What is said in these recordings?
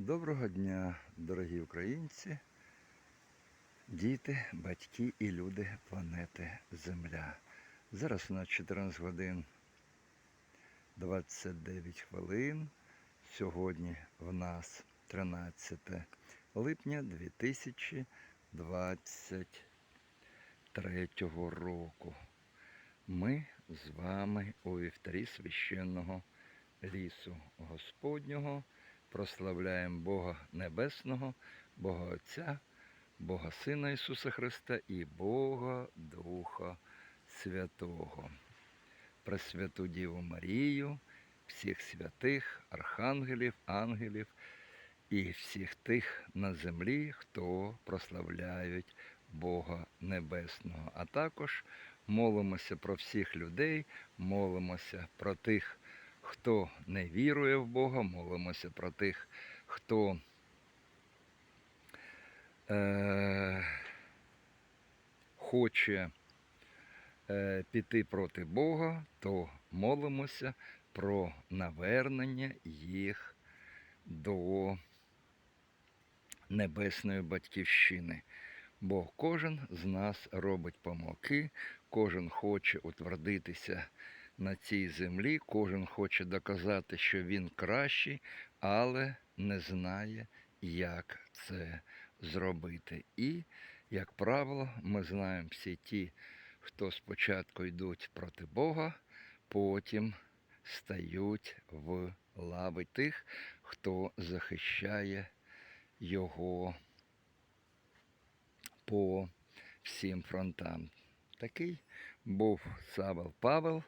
Доброго дня, дорогі українці, діти, батьки і люди планети Земля. Зараз у нас 14 годин 29 хвилин. Сьогодні в нас 13 липня 2023 року. Ми з вами у вівтарі священного лісу Господнього прославляємо Бога Небесного, Бога Отця, Бога Сина Ісуса Христа і Бога Духа Святого. Пресвяту Діву Марію, всіх святих, архангелів, ангелів і всіх тих на землі, хто прославляють Бога Небесного. А також молимося про всіх людей, молимося про тих, хто не вірує в Бога, молимося про тих, хто е, хоче е, піти проти Бога, то молимося про навернення їх до небесної батьківщини. Бо кожен з нас робить помилки, кожен хоче утвердитися на цій землі, кожен хоче доказати, що він кращий, але не знає, як це зробити. І, як правило, ми знаємо всі ті, хто спочатку йдуть проти Бога, потім стають в лави тих, хто захищає його по всім фронтам. Такий був Савел Павел,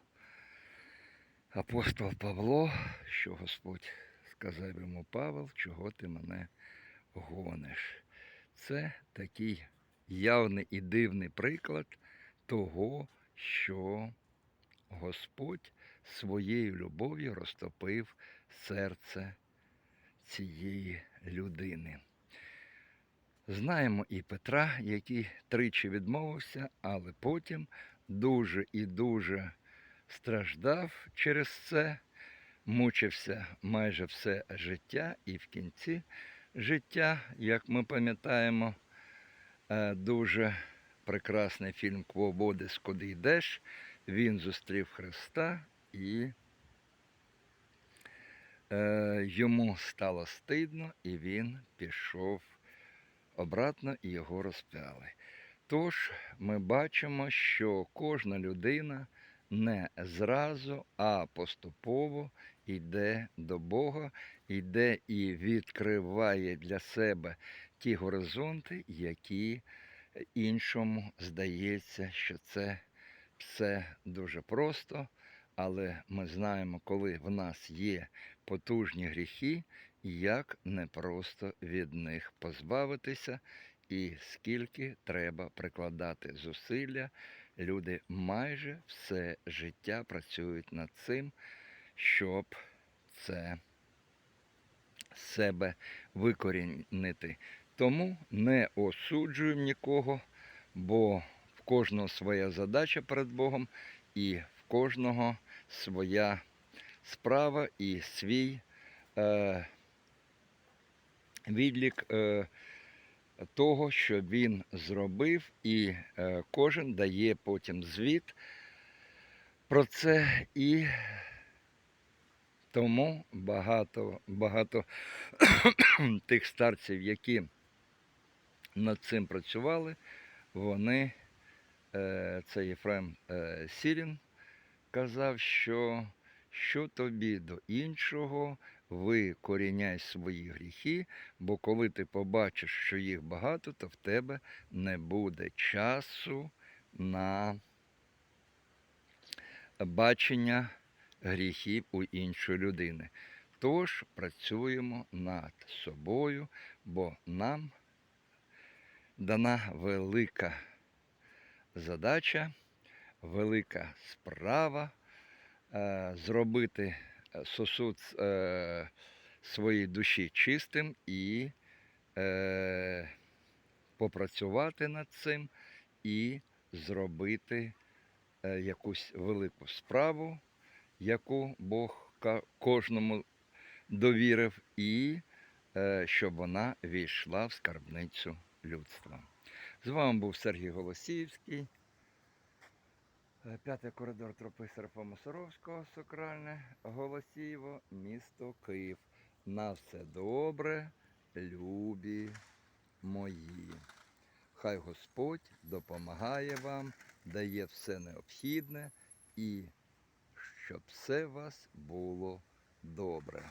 апостол Павло, що Господь сказав йому Павел, чого ти мене гониш. Це такий явний і дивний приклад того, що Господь своєю любов'ю розтопив серце цієї людини. Знаємо і Петра, який тричі відмовився, але потім дуже і дуже страждав через це, мучився майже все життя, і в кінці життя, як ми пам'ятаємо, е, дуже прекрасний фільм Квободис, куди йдеш. Він зустрів Христа і е, йому стало стидно, і він пішов обратно і його розп'яли. Тож ми бачимо, що кожна людина не зразу, а поступово йде до Бога, йде і відкриває для себе ті горизонти, які іншому здається, що це все дуже просто. Але ми знаємо, коли в нас є потужні гріхи, як непросто від них позбавитися, і скільки треба прикладати зусилля. Люди майже все життя працюють над цим, щоб це себе викорінити. Тому не осуджуємо нікого, бо в кожного своя задача перед Богом, і в кожного своя справа і свій е, відлік е, того, що він зробив, і е, кожен дає потім звіт про це і тому багато, багато тих старців, які над цим працювали, вони, е, це Єфрем е, Сірін, казав, що що тобі до іншого, викоріняй свої гріхи, бо коли ти побачиш, що їх багато, то в тебе не буде часу на бачення гріхів у іншої людини. Тож працюємо над собою, бо нам дана велика задача, велика справа е, зробити сосуд е, своєї душі чистим і е, попрацювати над цим і зробити е, якусь велику справу, яку Бог кожному довірив, і е, щоб вона війшла в скарбницю людства. З вами був Сергій Голосіївський. Е, П'ятий коридор тропи Серафа Мусоровського, Сокральне, Голосіїво, місто Київ. На все добре, любі мої. Хай Господь допомагає вам, дає все необхідне і щоб все у вас було добре.